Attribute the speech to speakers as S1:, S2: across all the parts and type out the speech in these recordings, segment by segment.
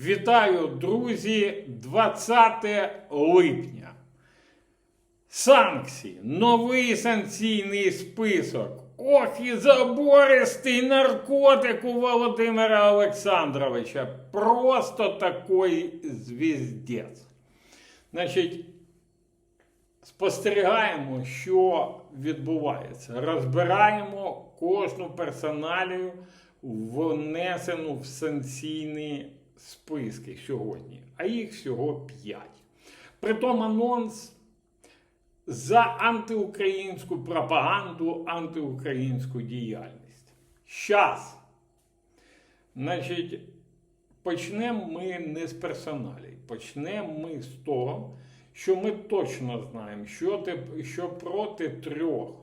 S1: Вітаю, друзі! 20 липня. Санкції. Новий санкційний список. Ох і забористий наркотик у Володимира Олександровича. Просто такий звіздець. Значить, спостерігаємо, що відбувається. Розбираємо кожну персоналію, внесену в санкційні списки сьогодні, а їх всього 5. Притом анонс за антиукраїнську пропаганду, антиукраїнську діяльність. Щас. Значить, почнемо ми не з персоналій. Почнемо ми з того, що ми точно знаємо, що, що проти трьох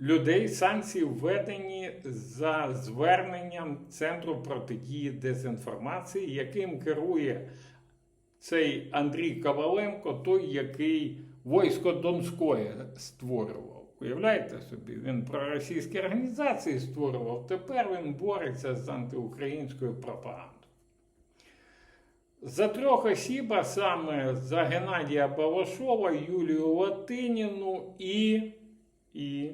S1: людей санкції введені за зверненням Центру протидії дезінформації, яким керує цей Андрій Коваленко, той, який військо Донської створював. Уявляєте собі, він проросійські організації створював, тепер він бореться з антиукраїнською пропагандою. За трьох осіб, а саме за Геннадія Балашова, Юлію Латиніну і, і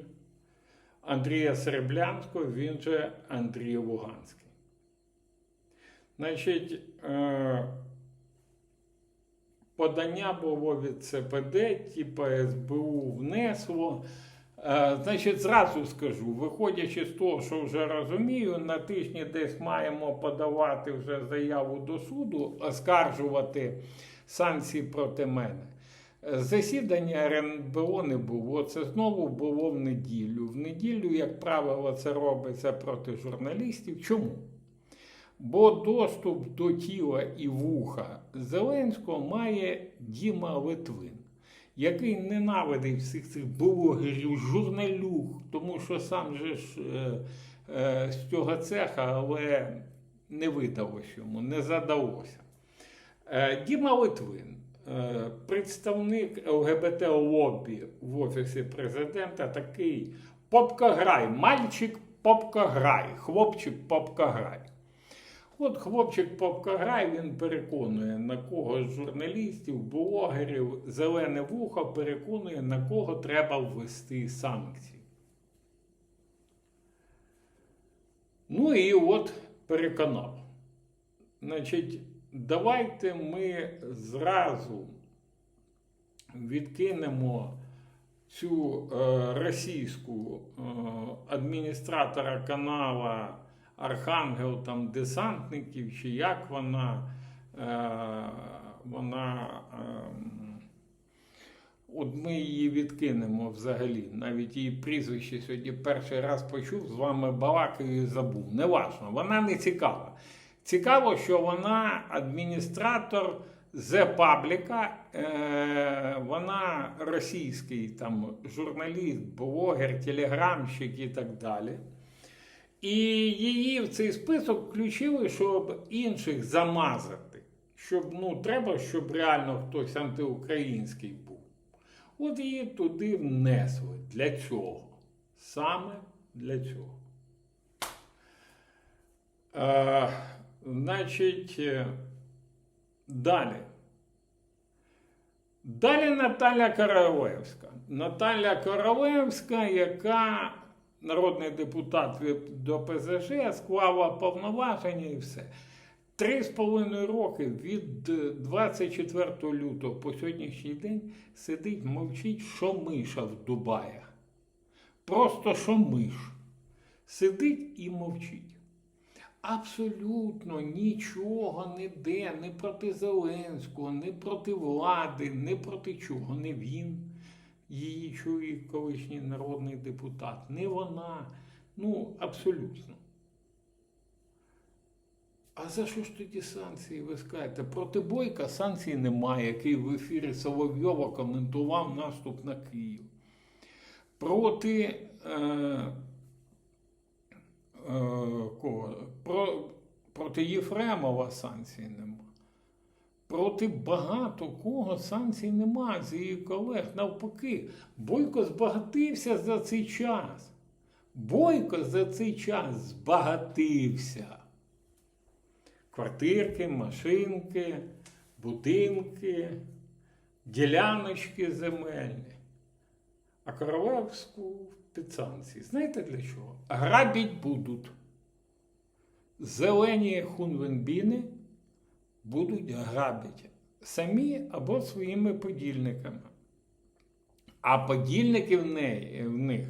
S1: Андрія Сереблянського, він же Андрій Луганський. Значить, е, подання було від ЦПД, типу СБУ внесло. Е, Значить, зразу скажу, виходячи з того, що вже розумію, на тижні десь маємо подавати вже заяву до суду, оскаржувати санкції проти мене. Засідання РНБО не було. Це знову було в неділю. В неділю, як правило, це робиться проти журналістів. Чому? Бо доступ до тіла і вуха Зеленського має Діма Литвин, який ненавидить всіх цих блогерів, журналюг, тому що сам же ж е, е, з цього цеха, але не видалося йому, не задалося. Е, Діма Литвин, е, представник ЛГБТ-лобі в Офісі президента, такий попкограй, мальчик попкограй, хлопчик попкограй. От хлопчик попкограй, він переконує на кого з журналістів, блогерів, зелене вухо переконує, на кого треба ввести санкції. Ну і от переконав. Значить, давайте ми зразу відкинемо цю е, російську е, адміністратора канала Архангел там десантників, чи як вона, е, вона ем, от ми її відкинемо взагалі. Навіть її прізвище сьогодні перший раз почув, з вами балакаю і забув. Неважно, вона не цікава. Цікаво, що вона адміністратор The Public, е, вона російський там журналіст, блогер, телеграмщик і так далі. І її в цей список включили, щоб інших замазати. Щоб ну, треба, щоб реально хтось антиукраїнський був. От її туди внесли. Для цього. Саме для цього. Е, значить, е, далі. Далі Наталя Королевська. Наталя Королевська, яка народний депутат до ПЗЖ, склала повноваження і все. Три з половиною роки від е, 24 лютого по сьогоднішній день сидить, мовчить, що миша в Дубаях. Просто що миш. Сидить і мовчить. Абсолютно нічого ніде, не проти Зеленського, не проти влади, не проти чого. Не він, її чоловік, колишній народний депутат, не вона. Ну, абсолютно. А за що ж тоді санкції ви скажете? Проти Бойка санкцій немає, який в ефірі Соловйова коментував наступ на Київ. Проти. Е, кого? Про, проти Єфремова санкцій нема. Проти багато кого санкцій нема з її колег. Навпаки, Бойко збагатився за цей час. Бойко за цей час збагатився. квартирки, машинки, будинки, діляночки земельні. А королевську під санкції. Знаєте для чого? Грабіть будуть. Зелені хунвенбіни будуть грабити самі або своїми подільниками. А подільники в, неї, в них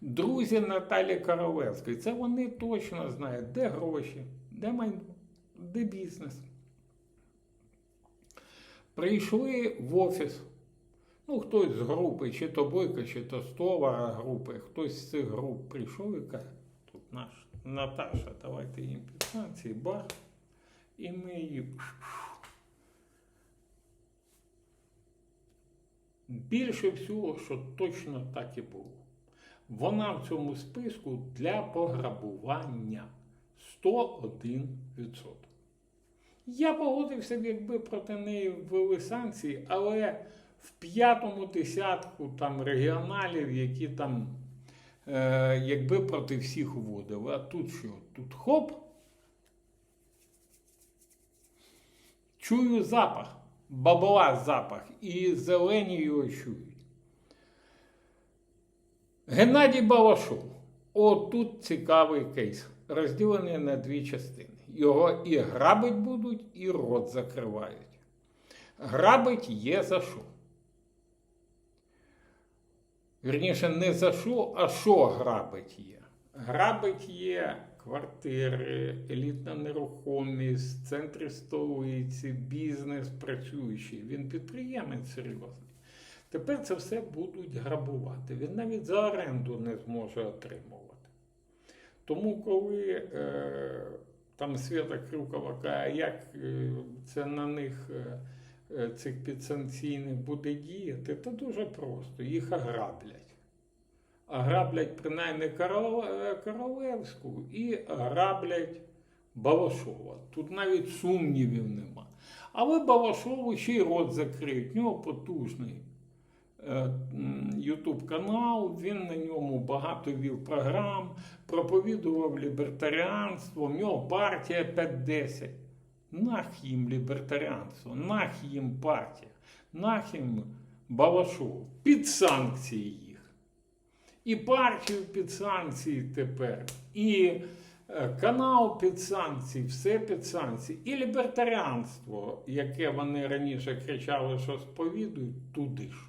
S1: друзі Наталі Королевської. Це вони точно знають, де гроші, де майно, де бізнес. Прийшли в офіс. Ну, хтось з групи, чи то Бойко, чи то Стовара групи, хтось з цих груп прийшов і каже, тут наш Наташа, давайте їм під санкції, бах, і ми її. Більше всього, що точно так і було. Вона в цьому списку для пограбування 101%. Я погодився, якби проти неї ввели санкції, але в п'ятому десятку там регіоналів, які там, е, якби проти всіх вводили. А тут що? Тут хоп. Чую запах, бабла запах, і зелені його чують. Геннадій Балашов. О, тут цікавий кейс, розділений на дві частини. Його і грабить будуть, і рот закривають. Грабить є за що. Вірніше, не за що, а що грабить є. Грабить є квартири, елітна нерухомість, центри столиці, бізнес працюючий. Він підприємець серйозний. Тепер це все будуть грабувати. Він навіть за оренду не зможе отримувати. Тому, коли е, там Свята Крюкова каже, як е, це на них е, цих підсанкційних буде діяти, то дуже просто. Їх ограблять. Ограблять принаймні е, Королевську і ограблять Балашова. Тут навіть сумнівів нема. Але Балашову ще й рот закриють. В нього потужний Ютуб канал, він на ньому багато вів програм, проповідував лібертаріанство, в нього партія 5-10. Нах їм лібертаріанство, нах їм партія, нах їм Балашов. Під санкції їх. І партію під санкції тепер, і е, канал під санкції, все під санкції, і лібертаріанство, яке вони раніше кричали, що сповідують, туди ж.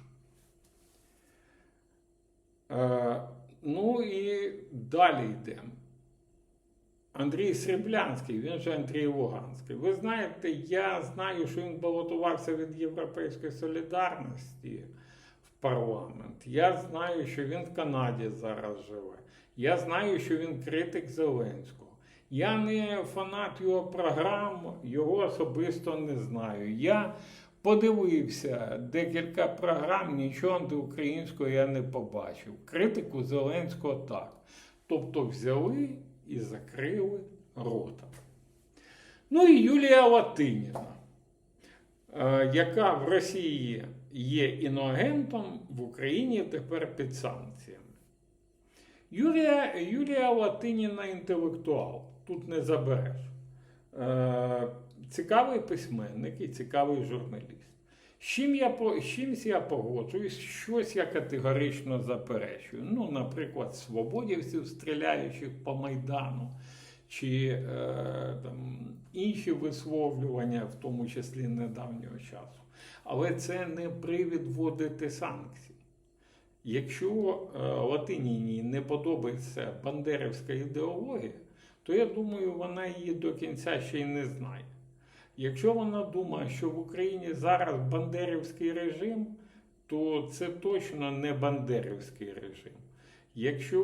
S1: Е, ну і далі йдемо. Андрій Сріблянський, він же Андрій Луганський. Ви знаєте, я знаю, що він балотувався від Європейської солідарності в парламент. Я знаю, що він в Канаді зараз живе. Я знаю, що він критик Зеленського. Я не фанат його програм, його особисто не знаю. Я подивився декілька програм, нічого антиукраїнського я не побачив. Критику Зеленського так. Тобто взяли і закрили рота. Ну і Юлія Латиніна, е, яка в Росії є іноагентом, в Україні тепер під санкціями. Юлія, Юлія Латиніна інтелектуал, тут не забереш. Е, Цікавий письменник і цікавий журналіст. Чим я, чимсь я погоджуюсь, щось я категорично заперечую. Ну, наприклад, свободівців, стріляючих по Майдану, чи е, там, інші висловлювання, в тому числі недавнього часу. Але це не привід вводити санкції. Якщо е, Латиніні не подобається бандерівська ідеологія, то я думаю, вона її до кінця ще й не знає. Якщо вона думає, що в Україні зараз бандерівський режим, то це точно не бандерівський режим. Якщо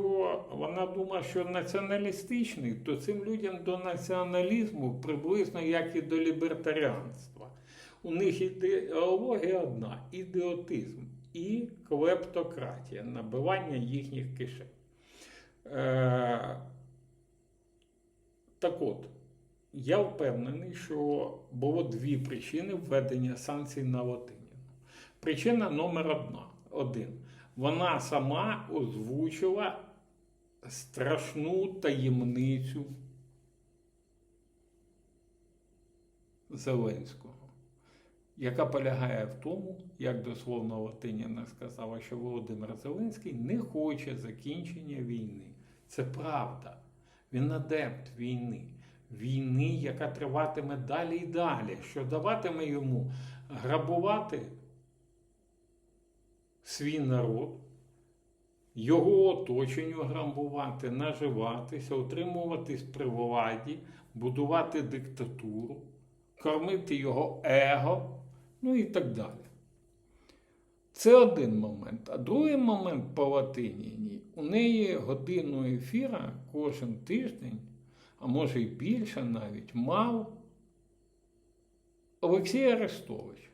S1: вона думає, що націоналістичний, то цим людям до націоналізму приблизно як і до лібертаріанства. У них ідеологія одна ідіотизм і клептократія, набивання їхніх кишень. Е, так от, я впевнений, що було дві причини введення санкцій на Латиніну. Причина номер одна. Один. Вона сама озвучила страшну таємницю Зеленського, яка полягає в тому, як дословно Латиніна сказала, що Володимир Зеленський не хоче закінчення війни. Це правда. Він адепт війни. Війни, яка триватиме далі і далі, що даватиме йому грабувати свій народ, його оточенню грабувати, наживатися, утримуватись при владі, будувати диктатуру, кормити його его, ну і так далі. Це один момент. А другий момент по Латиніні. У неї годину ефіра кожен тиждень, а може й більше навіть, мав Олексій Арестович,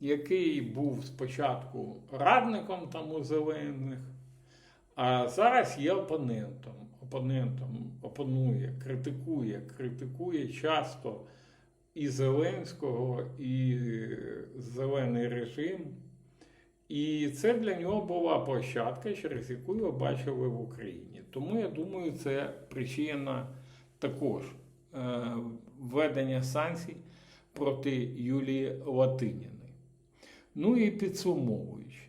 S1: який був спочатку радником там у зелених, а зараз є опонентом. Опонентом опонує, критикує, критикує часто і Зеленського, і зелений режим. І це для нього була площадка, через яку його бачили в Україні. Тому я думаю, це причина також е, введення санкцій проти Юлії Латиніної. Ну і підсумовуючи,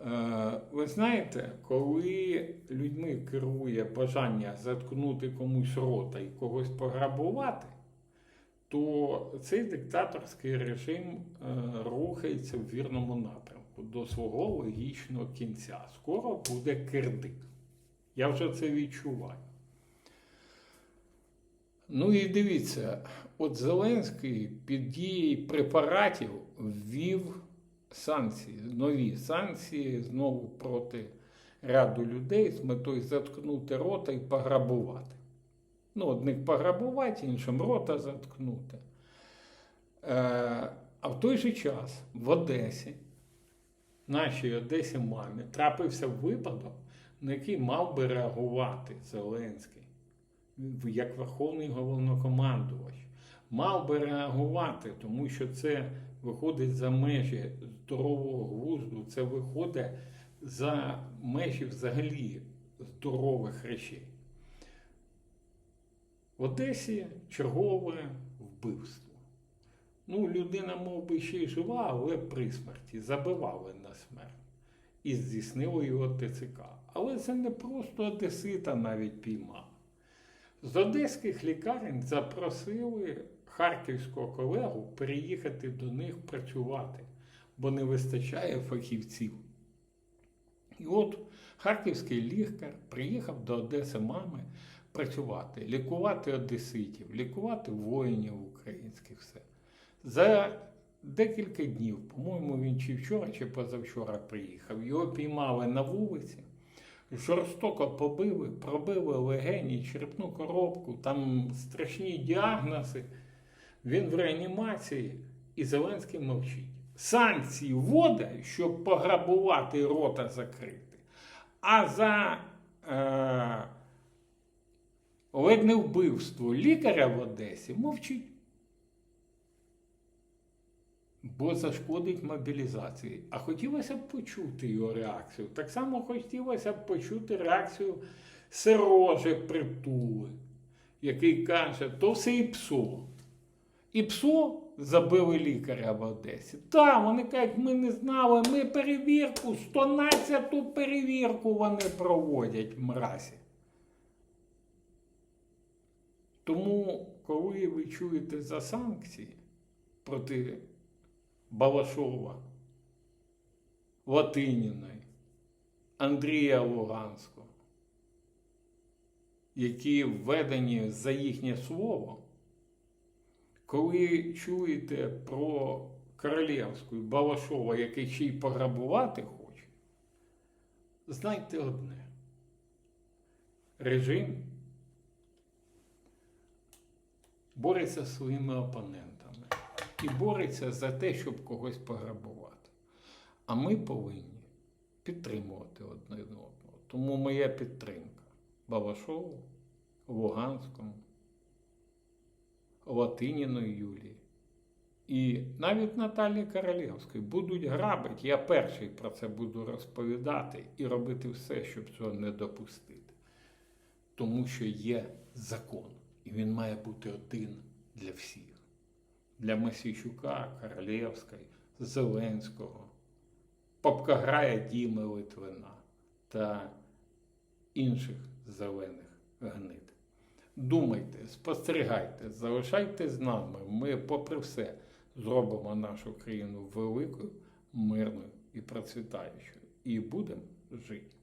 S1: е, ви знаєте, коли людьми керує бажання заткнути комусь рота і когось пограбувати, то цей диктаторський режим е, рухається в вірному напрямку до свого логічного кінця. Скоро буде кирдик. Я вже це відчуваю. Ну і дивіться, от Зеленський під дією препаратів ввів санкції, нові санкції знову проти ряду людей з метою заткнути рота і пограбувати. Ну, одних пограбувати, іншим рота заткнути. Е, а в той же час в Одесі, нашій Одесі мамі, трапився випадок, на який мав би реагувати Зеленський як верховний головнокомандувач. Мав би реагувати, тому що це виходить за межі здорового глузду, це виходить за межі взагалі здорових речей. В Одесі чергове вбивство. Ну, людина, мов би, ще й жива, але при смерті забивали на смерть. І здійснили його ТЦК. Але це не просто Одесита навіть піймав. З одеських лікарень запросили харківського колегу переїхати до них працювати, бо не вистачає фахівців. І от харківський лікар приїхав до Одеси мами працювати, лікувати одеситів, лікувати воїнів українських все. За декілька днів, по-моєму, він чи вчора, чи позавчора приїхав, його піймали на вулиці, жорстоко побили, пробили легені, черепну коробку, там страшні діагнози. Він в реанімації, і Зеленський мовчить. Санкції вводить, щоб пограбувати рота закрити. А за е, ледь вбивство лікаря в Одесі мовчить. Бо зашкодить мобілізації. А хотілося б почути його реакцію. Так само хотілося б почути реакцію Сережи Притули, який каже, то все і псо. І псо забили лікаря в Одесі. Так, вони кажуть, ми не знали, ми перевірку, 112-ту перевірку вони проводять мразі. Тому, коли ви чуєте за санкції проти Балашова, Латиніної, Андрія Луганського, які введені за їхнє слово, коли чуєте про Королівську Балашова, який ще й пограбувати хоче, знайте одне. Режим бореться зі своїми опонентами і бореться за те, щоб когось пограбувати. А ми повинні підтримувати одне одного. Тому моя підтримка Балашову, Луганському, Латиніної Юлії. І навіть Наталі Королівської будуть грабити. Я перший про це буду розповідати і робити все, щоб цього не допустити. Тому що є закон, і він має бути один для всіх. Для Масійчука, Королевської, Зеленського, Попкограя Діми Литвина та інших зелених гнид. Думайте, спостерігайте, залишайте з нами. Ми, попри все, зробимо нашу країну великою, мирною і процвітаючою. І будемо жити.